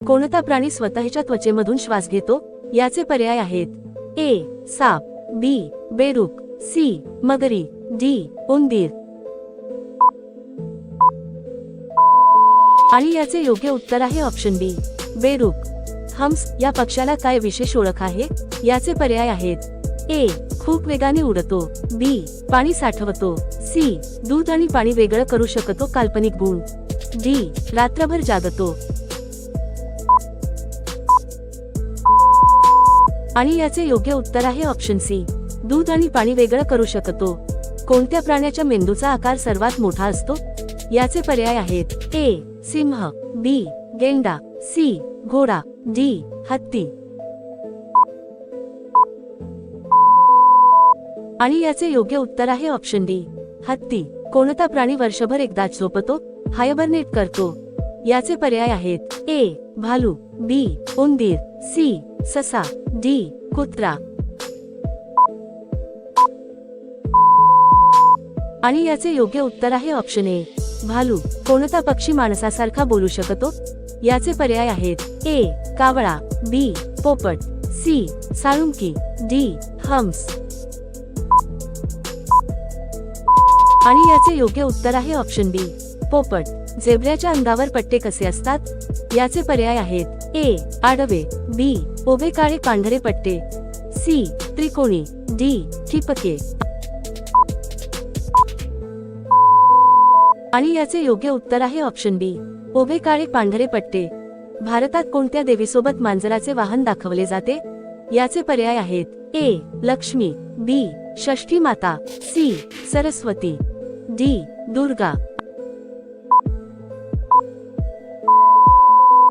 कोणता प्राणी स्वतःच्या त्वचेमधून श्वास घेतो? याचे पर्याय आहेत. ए. साप. बी. बेरुक. सी. मगरी. डी. उंदीर. आणि याचे योग्य उत्तर आहे ऑप्शन बी. बेरुक. हम्स या पक्षाला काय विशेष ओळख आहे? याचे पर्याय आहेत. ए. खूप वेगाने उडतो. बी. पाणी साठवतो. सी. दूध आणि पाणी वेगळं करू शकतो. काल्पनिक गुण. डी. रात्रभर जागतो. आणि याचे योग्य उत्तर आहे ऑप्शन सी दूध आणि पाणी वेगळं करू शकतो. कोणत्या प्राण्याच्या मेंदूचा आकार सर्वात मोठा असतो? याचे पर्याय आहेत. ए सिंह. बी गेंडा. सी घोडा. डी हत्ती. आणि याचे योग्य उत्तर आहे ऑप्शन डी हत्ती. कोणता प्राणी वर्षभर एकदाच झोपतो? हायबरनेट करतो. याचे पर्याय आहेत. ए भालू. बी उंदीर. सी ससा. डी कुत्रा. आणि याचे योग्य उत्तर आहे ऑप्शन ए. भालू कोणता पक्षी माणसासारखा बोलू शकतो? याचे पर्याय आहेत ए कावळा बी पोपट सी साळुंकी डी हम्स आणि याचे योग्य उत्तर आहे ऑप्शन बी पोपट. झेब्र्याच्या अंगावर पट्टे कसे असतात? याचे पर्याय आहेत. ए. आडवे. बी. उभे काळे पांढरे पट्टे. सी. त्रिकोणी. डी. ठिपके. आणि याचे योग्य उत्तर आहे ऑप्शन बी. उभे काळे पांढरे पट्टे. भारतात कोणत्या देवीसोबत मांजराचे वाहन दाखवले जाते? याचे पर्याय आहेत. ए. लक्ष्मी. बी. षष्ठी माता. सी. सरस्वती. डी. दुर्गा.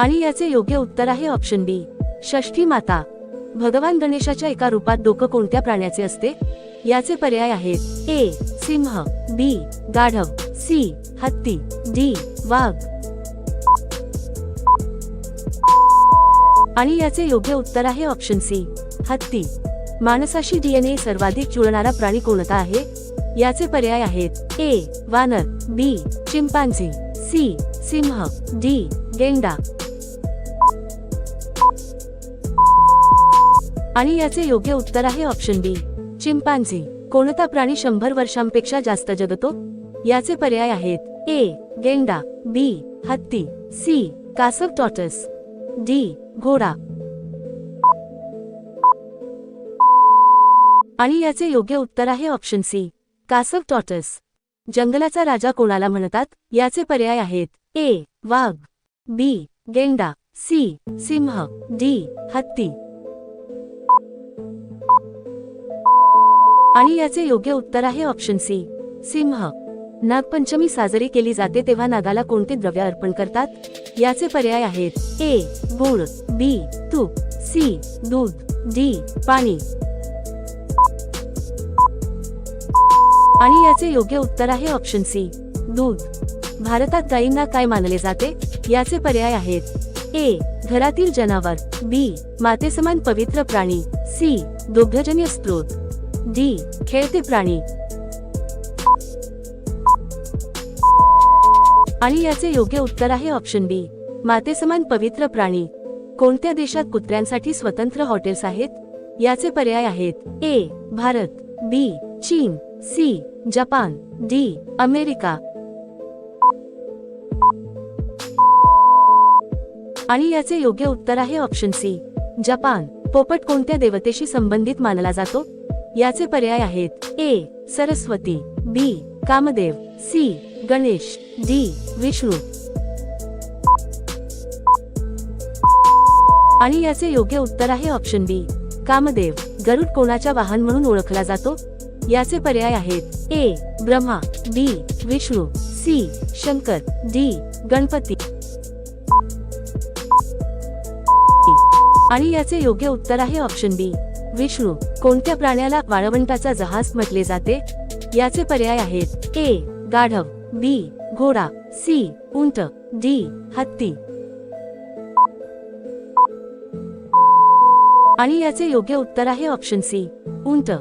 आणि याचे योग्य उत्तर आहे ऑप्शन बी षष्ठी माता. भगवान गणेशाच्या एका रूपात डोकं कोणत्या प्राण्याचे असते? याचे पर्याय आहेत. ए सिंह. बी गाढव. सी हत्ती. डी वाघ. आणि याचे योग्य उत्तर आहे ऑप्शन सी हत्ती. माणसाशी डीएनए सर्वाधिक जुळणारा प्राणी कोणता आहे? याचे पर्याय आहेत. ए वानर. B chimpanzee. सी सिंह. डी गेंडा. आणि याचे योग्य उत्तर आहे ऑप्शन बी चिंपांझी. कोणता प्राणी शंभर वर्षांपेक्षा जास्त जगतो? याचे पर्याय आहेत. ए. गेंडा. बी. हत्ती. सी. कासव टॉटस डी. घोडा. आणि याचे योग्य उत्तर आहे ऑप्शन सी कासव टॉटस जंगलाचा राजा कोणाला म्हणतात? याचे पर्याय आहेत. ए. वाघ. बी. गेंडा. सी. सिंह. डी. हत्ती. आणि याचे योग्य उत्तर आहे ऑप्शन सी सिंह. नागपंचमी साजरी केली जाते तेव्हा नागाला कोणते द्रव्य अर्पण करतात? याचे पर्याय आहेत. ए. गुळ. बी. तूप. सी. दूध. डी. पाणी. आणि याचे योग्य उत्तर आहे ऑप्शन सी दूध. भारतात गायींना काय मानले जाते? याचे पर्याय आहेत. ए. घरातील जनावर. बी. मातेसमान पवित्र प्राणी. सी. दुग्धजन्य स्त्रोत. डी खेळते प्राणी. आणि याचे योग्य उत्तर आहे ऑप्शन बी मातेसमान पवित्र प्राणी. कोणत्या देशात कुत्र्यांसाठी स्वतंत्र हॉटेल्स आहेत? याचे पर्याय आहेत ए भारत बी चीन सी जपान डी अमेरिका. आणि याचे योग्य उत्तर आहे ऑप्शन सी जपान. पोपट कोणत्या देवतेशी संबंधित मानला जातो? याचे पर्याय आहेत. A. Saraswati. B. Kamadeva. C. Ganesh. D. Vishnu. आणि याचे योग्य उत्तर आहे ऑप्शन बी. कामदेव. गरुड कोणाच्या वाहन म्हणून ओळखला जातो? याचे पर्याय आहेत. A. Brahma. B. Vishnu. C. Shankar. D. Ganpati. आणि याचे योग्य उत्तर आहे ऑप्शन बी. विष्णू. कोणत्या प्राण्याला वाळवंटाचा जहाज म्हटले जाते? याचे पर्याय आहेत. ए. गाढव. बी. घोडा. सी. उंट. डी. हत्ती. आणि याचे योग्य उत्तर आहे ऑप्शन सी. उंट.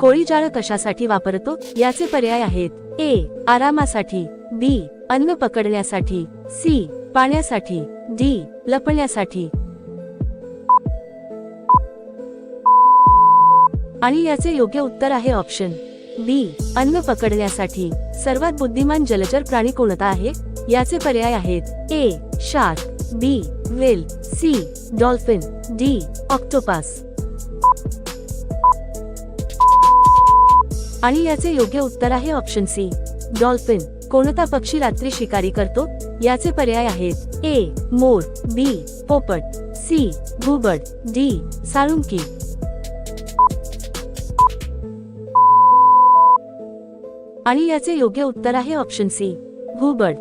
कोळी जाळ कशासाठी वापरतो? याचे पर्याय आहेत. ए. आरामासाठी. बी. अन्न पकडण्यासाठी. सी. पाण्यासाठी. डी. लपण्यासाठी. आणि याचे योग्य उत्तर आहे ऑप्शन बी अन्न पकडण्यासाठी. सर्वात बुद्धिमान जलचर प्राणी कोणता आहे? याचे पर्याय आहेत A shark B whale C dolphin D octopus. आणि याचे योग्य उत्तर आहे ऑप्शन सी डॉल्फिन. कोणता पक्षी रात्री शिकारी करतो? याचे पर्याय आहेत ए मोर बी पोपट सी घुबड डी साळुंकी. आणि याचे योग्य उत्तर आहे ऑप्शन सी. घुबड